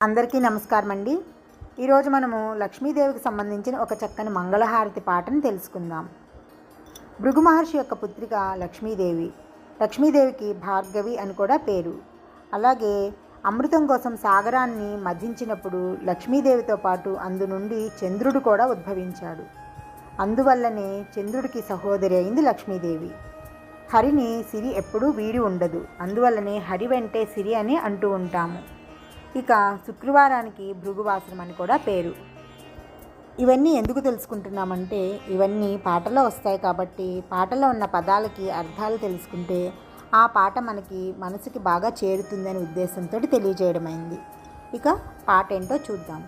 అందరికీ నమస్కారం అండి ఈరోజు మనము లక్ష్మీదేవికి సంబంధించిన ఒక చక్కని మంగళహారతి పాటను తెలుసుకుందాం. భృగు మహర్షి యొక్క పుత్రిక లక్ష్మీదేవి. లక్ష్మీదేవికి భార్గవి అని కూడా పేరు. అలాగే అమృతం కోసం సాగరాన్ని మధించినప్పుడు లక్ష్మీదేవితో పాటు అందు నుండి చంద్రుడు కూడా ఉద్భవించాడు. అందువల్లనే చంద్రుడికి సహోదరి అయింది లక్ష్మీదేవి. హరిని సిరి ఎప్పుడూ వీడి ఉండదు. అందువల్లనే హరి వెంటే సిరి అని అంటూ ఉంటాము. ఇక శుక్రవారానికి భృగువాసనం అని కూడా పేరు. ఇవన్నీ ఎందుకు తెలుసుకుంటున్నామంటే ఇవన్నీ పాటలో వస్తాయి కాబట్టి పాటలో ఉన్న పదాలకి అర్థాలు తెలుసుకుంటే ఆ పాట మనకి మనసుకి బాగా చేరుతుందనే ఉద్దేశంతో తెలియజేయడమైంది. ఇక పాట ఏంటో చూద్దాం.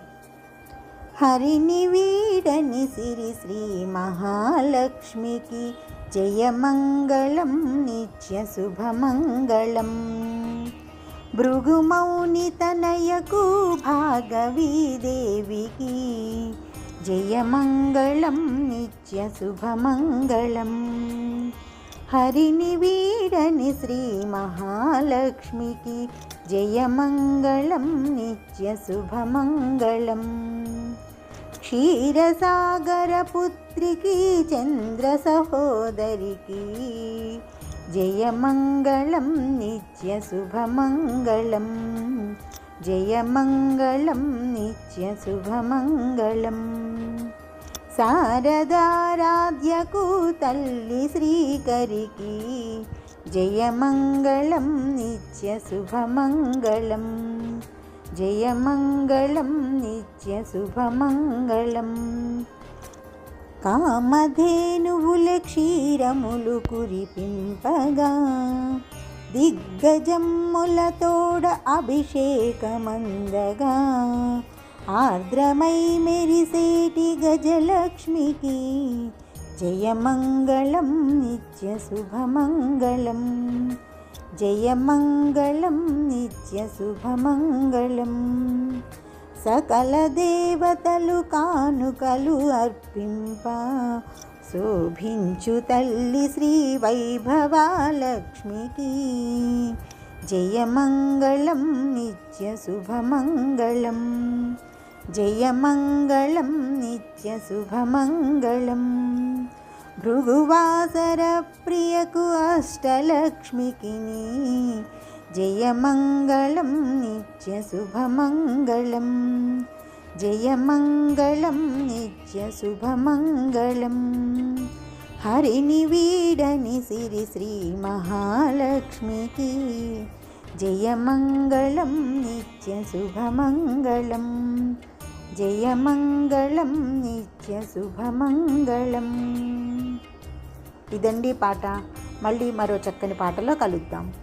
హరిని వీడని సిరి శ్రీ మహాలక్ష్మికి జయమంగళం నిత్య శుభమంగళం. భృగుమౌని తనయకు భాగవీదేవికి జయమంగళం నిత్య శుభమంగళం. హరిని వీడని శ్రీ మహాలక్ష్మికి జయమంగళం నిత్య శుభమంగళం. క్షీరసాగరపుత్రికి చంద్ర సహోదరికి జయమంగళం నిత్య శుభమంగళం. జయమంగళం నిత్య శుభమంగళం. శారదారాధ్యకు తల్లి శ్రీకరికి జయమంగళం నిత్య శుభమంగళం. జయమంగళం నిత్య శుభమంగళం. కామధేనువుల క్షీరములు కురిపింపగా దిగ్గజమ్ములతోడ అభిషేకమందగా. ఆర్ద్రమై మెరిసేటి గజలక్ష్మికి జయమంగళం నిత్య శుభమంగళం జయమంగళం నిత్య శుభమంగళం సకల దేవతలు కానుకలు అర్పింప. శోభించు తల్లి శ్రీ వైభవాలక్ష్మికి. జయమంగళం నిత్య శుభమంగళం. జయమంగళం నిత్య శుభమంగళం. భృగువాసర ప్రియకు అష్టలక్ష్మికిని. జయమంగళం నిత్య శుభమంగళం. జయమంగళం నిత్య శుభమంగళం. హరిని వీడని సిరి శ్రీ మహాలక్ష్మికి జయమంగళం నిత్య శుభమంగళం. జయమంగళం నిత్య శుభమంగళం. ఇదండి పాట. మళ్ళీ మరో చక్కని పాటలో కలుద్దాం.